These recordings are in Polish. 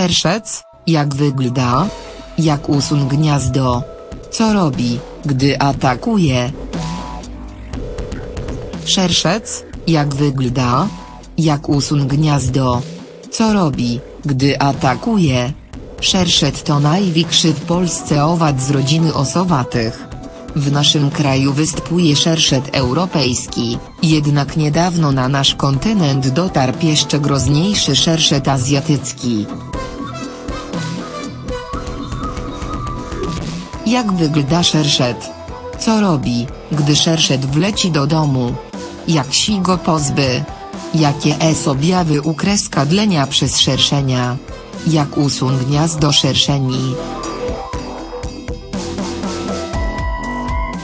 Szerszec, jak wygląda? Jak usun gniazdo? Co robi, gdy atakuje? Szerszec, jak wygląda? Jak usun gniazdo? Co robi, gdy atakuje? Szerszet to największy w Polsce owad z rodziny osowatych. W naszym kraju występuje szerszet europejski, jednak niedawno na nasz kontynent dotarł jeszcze groźniejszy szerszet azjatycki. Jak wygląda szerszet? Co robi, gdy szerszet wleci do domu? Jak si go pozby? Jakie es objawy u kreskadlenia przez szerszenia? Jak usun gniazdo szerszeni?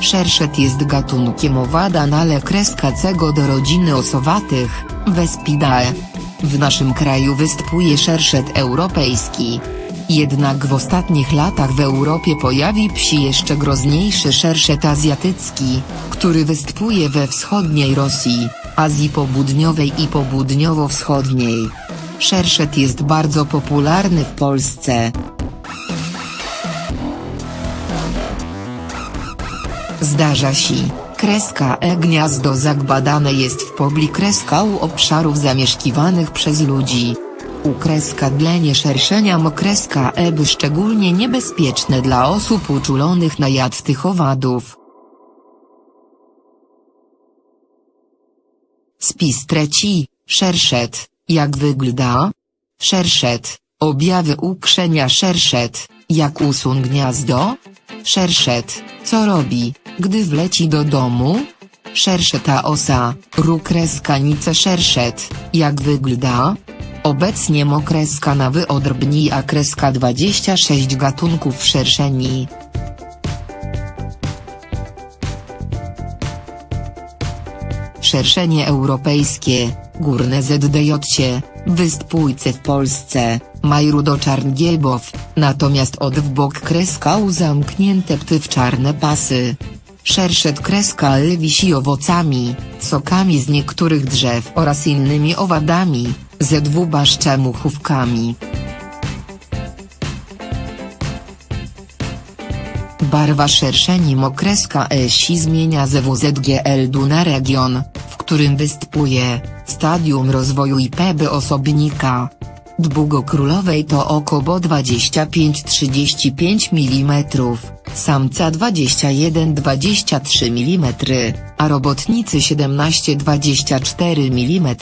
Szerszet jest gatunkiem owada nalekreskacego do rodziny osowatych, Vespidae. W naszym kraju występuje szerszet europejski. Jednak w ostatnich latach w Europie pojawi się jeszcze groźniejszy szerszet azjatycki, który występuje we wschodniej Rosji, Azji Południowej i Południowo-Wschodniej. Szerszet jest bardzo popularny w Polsce. Zdarza się, kreska E gniazdo zagbadane jest w pobli kreska u obszarów zamieszkiwanych przez ludzi. Ukreska-dlenie szerszenia mokreska E by szczególnie niebezpieczne dla osób uczulonych na jad tych owadów. Spis trzeci, szerszet, jak wygląda? Szerszet, objawy ukrzenia szerszet, jak usun gniazdo? Szerszet, co robi, gdy wleci do domu? Szerszeta osa, rukreskanica szerszet, jak wygląda? Obecnie mokreska na wyodrbni a kreska 26 gatunków szerszeni. Szerszenie europejskie, górne ZDJ, występujce w Polsce, majrudo-czarngielbow, natomiast od w bok kreska u zamknięte pty w czarne pasy. Szerszet kreska L wisi owocami, sokami z niektórych drzew oraz innymi owadami, ZW baszczemuchówkami. Barwa szerszeni mokreska ESI zmienia z WZGL na region, w którym występuje, stadium rozwoju i PB osobnika. Długo królowej to około 25-35 mm, samca 21-23 mm, a robotnicy 17-24 mm.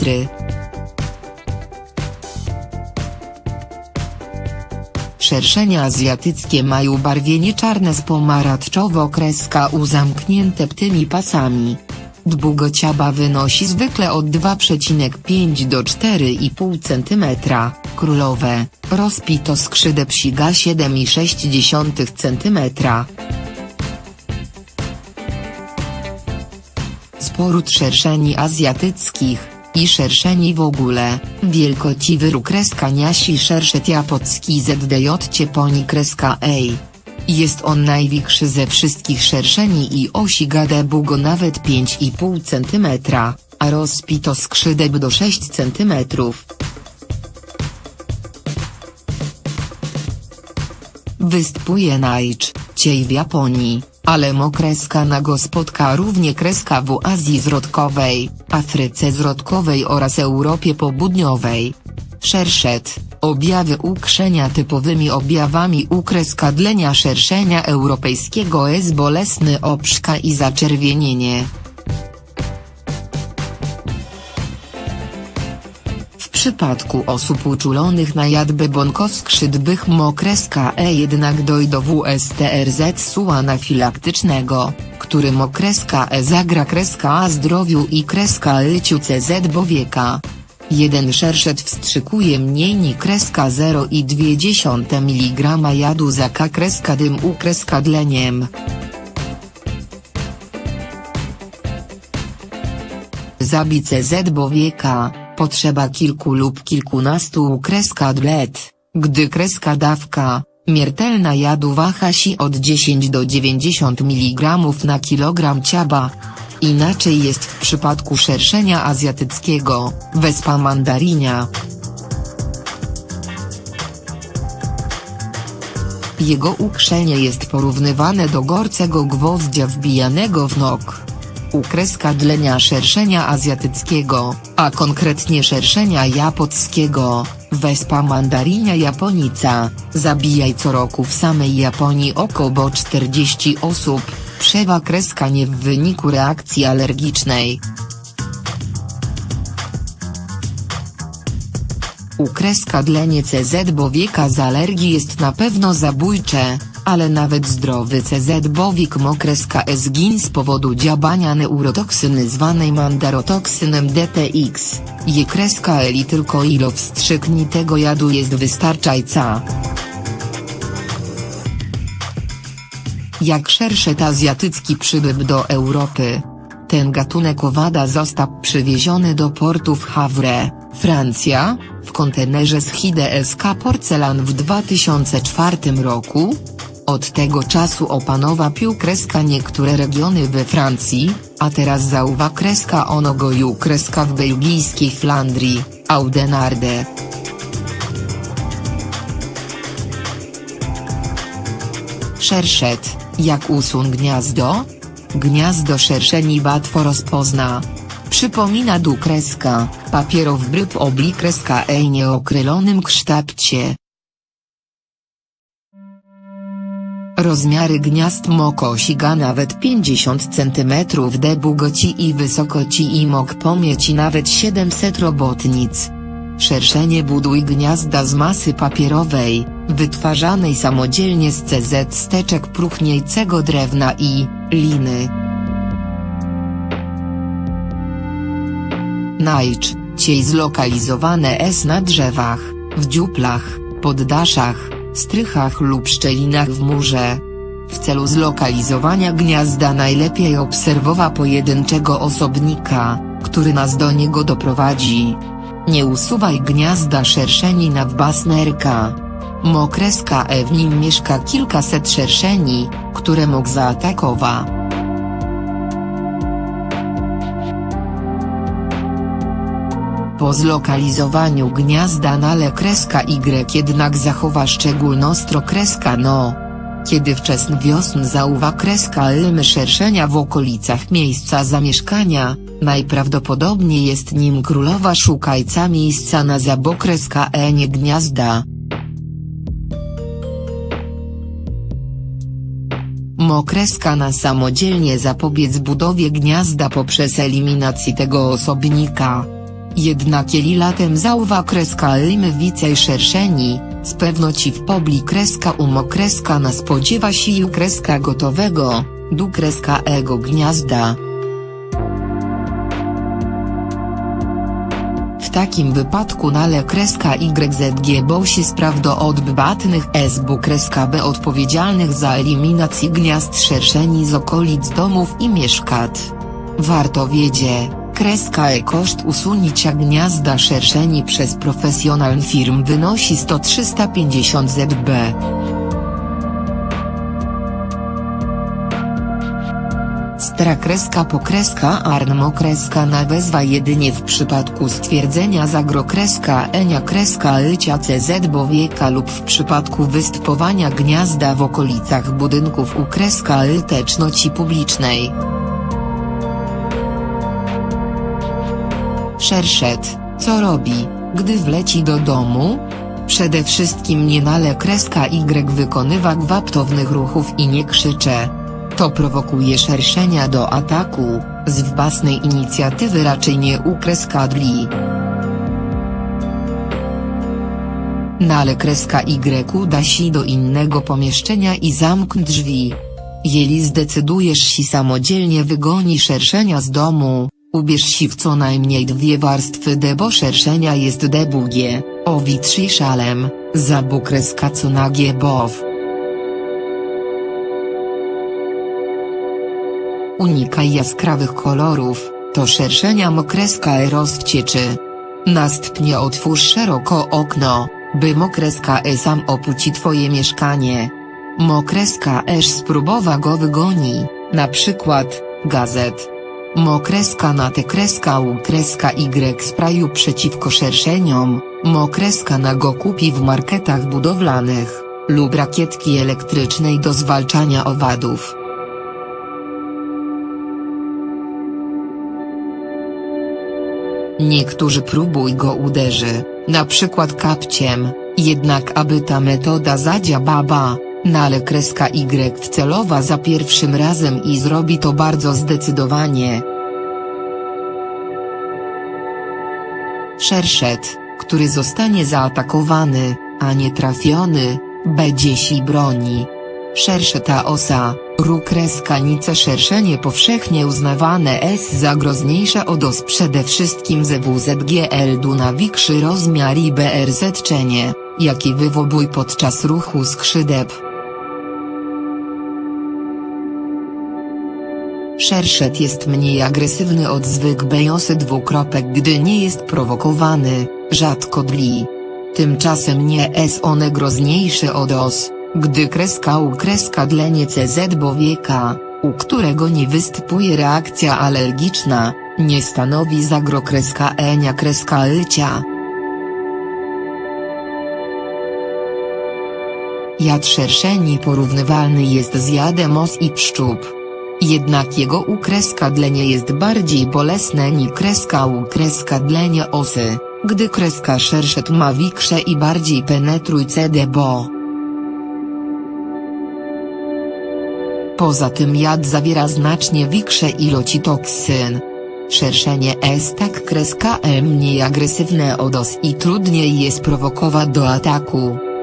Szerszenia azjatyckie mają barwienie czarne z pomarańczowo-kreska u zamknięte ptymi pasami. Długocia wynosi zwykle od 2,5 do 4,5 cm, królowe, rozpito skrzydeł siga 7,6 cm. Sporód szerszeni azjatyckich, i szerszeni w ogóle, wielkoci kreska niasi szerszet japocki ZDJ cieponi kreska ej. Jest on największy ze wszystkich szerszeni i osiga długo nawet 5,5 cm, a rozpito skrzydeł do 6 cm. Występuje najczęściej w Japonii, ale mokreska na go spotka równie kreska w Azji Środkowej, Afryce Środkowej oraz Europie Południowej. Szerszet, objawy ukrzenia typowymi objawami ukreskadlenia szerszenia europejskiego jest bolesny obrzka i zaczerwienienie. Przypadku osób uczulonych na jadby bąkowskrzydbych mokreska E jednak dojdą WSTRZ su anafilaktycznego, który mokreska E zagra kreska A zdrowiu i kreska lyciu CZ bowieka. Jeden szerszet wstrzykuje mniej ni kreska 0,2 mg jadu za k kreska dym u kreska dleniem. Zabice Z bowieka, potrzeba kilku lub kilkunastu kreska dlet, gdy kreska dawka, miertelna jadu waha się od 10 do 90 mg na kilogram ciaba. Inaczej jest w przypadku szerszenia azjatyckiego, wespa mandarinia. Jego ukrzenie jest porównywane do gorcego gwoździa wbijanego w nóg. Ukreska dlenia szerszenia azjatyckiego, a konkretnie szerszenia japońskiego, wespa mandarinia japonica, zabijaj co roku w samej Japonii około 40 osób, przewa kreska nie w wyniku reakcji alergicznej. Ukreska dlenie CZ bowieka z alergii jest na pewno zabójcze, ale nawet zdrowy CZ bowik mokreska zgin z powodu działania neurotoksyny zwanej mandarotoksynem DTX, je kreska eli tylko ilo wstrzykni tego jadu jest wystarczajca. Jak szerszet azjatycki przybył do Europy. Ten gatunek owada został przywieziony do portu w Havre, Francja, w kontenerze z HDSK Porcelan w 2004 roku. Od tego czasu opanowa pił kreska niektóre regiony we Francji, a teraz zauwa kreska onogoju kreska w belgijskiej Flandrii, Audenarde. Szerszet, jak usun gniazdo? Gniazdo szerszeni łatwo rozpozna. Przypomina du kreska, papierow bryb obli kreska ej nieokrylonym kształcie. Rozmiary gniazd moko siga nawet 50 cm długoci i wysokoci i mok pomieci nawet 700 robotnic. Szerszenie buduj gniazda z masy papierowej, wytwarzanej samodzielnie z CZ steczek próchniejcego drewna i liny. Najczęściej zlokalizowane s na drzewach, w dziuplach, poddaszach, strychach lub szczelinach w murze. W celu zlokalizowania gniazda najlepiej obserwowa pojedynczego osobnika, który nas do niego doprowadzi. Nie usuwaj gniazda szerszeni na wbasnerka. Mokreska e w nim mieszka kilkaset szerszeni, które mógł zaatakować. Po zlokalizowaniu gniazda nale kreska Y jednak zachowa szczególnostro kreska no. Kiedy wczesny wiosn zauwa kreska lymy szerszenia w okolicach miejsca zamieszkania, najprawdopodobniej jest nim królowa szukajca miejsca na zabokreska e nie gniazda. Mokreska na samodzielnie zapobiec budowie gniazda poprzez eliminację tego osobnika. Jednak jeli latem zauwa kreska limy wicej szerszeni, z pewności w pobli kreska umokreska na spodziewa się kreska gotowego, du kreska ego gniazda. W takim wypadku nale kreska YZG bosi spraw do odbytnych SB kreska B odpowiedzialnych za eliminację gniazd szerszeni z okolic domów i mieszkat. Warto wiedzieć, kreska E koszt usunięcia gniazda szerszeni przez profesjonalny firm wynosi 100-350 ZB. Stra kreska pokreska armo kreska nawezwa jedynie w przypadku stwierdzenia zagro-kreska enia kreska lycia CZ bowieka lub w przypadku występowania gniazda w okolicach budynków u kreska lyteczności publicznej. Szerszet, co robi, gdy wleci do domu? Przede wszystkim nie nale kreska Y wykonywa gwałtownych ruchów i nie krzycze. To prowokuje szerszenia do ataku, z własnej inicjatywy raczej nie ukreskadli. Nale kreska Y uda się do innego pomieszczenia i zamknę drzwi. Jeli zdecydujesz się samodzielnie wygoni szerszenia z domu, ubierz się w co najmniej dwie warstwy debo szerszenia jest debugie, owi szalem, zabu kreska co nagie bow. Unikaj jaskrawych kolorów, to szerszenia mokreska e rozwcieczy. Następnie otwórz szeroko okno, by mokreska e sam opuci twoje mieszkanie. Mokreska esz spróbowa go wygoni, na przykład, gazet. Mokreska na te kreska u kreska Y sprayu przeciwko szerszeniom, mokreska na go kupi w marketach budowlanych. lub rakietki elektrycznej do zwalczania owadów. Niektórzy próbuj go uderzy, na przykład kapciem, jednak aby ta metoda zadziałała, no ale kreska Y celowa za pierwszym razem i zrobi to bardzo zdecydowanie. Szerszet, który zostanie zaatakowany, a nie trafiony, będzie si broni. Szersze ta osa, rukreska szerszenie powszechnie uznawane jest za groźniejsze od os przede wszystkim ze WZGL du na większy rozmiar i BRZ czenie, jaki wywobuj podczas ruchu skrzydep. Szerszet jest mniej agresywny od zwykłej osy dwukropek gdy nie jest prowokowany, rzadko dli. Tymczasem nie jest one groźniejsze od os, gdy kreska u kreska dlenie CZ bowieka, u którego nie występuje reakcja alergiczna, nie stanowi zagro kreska enia kreska lycia. Jad szerszeni porównywalny jest z jadem os i pszczół. Jednak jego ukreska dlenie jest bardziej bolesne niż kreska ukreska dlenie osy, gdy kreska szerszet ma większe i bardziej penetrujące debo. Poza tym jad zawiera znacznie większe ilości toksyn. Szerszenie jest tak kreska mniej agresywne od os i trudniej jest prowokować do ataku.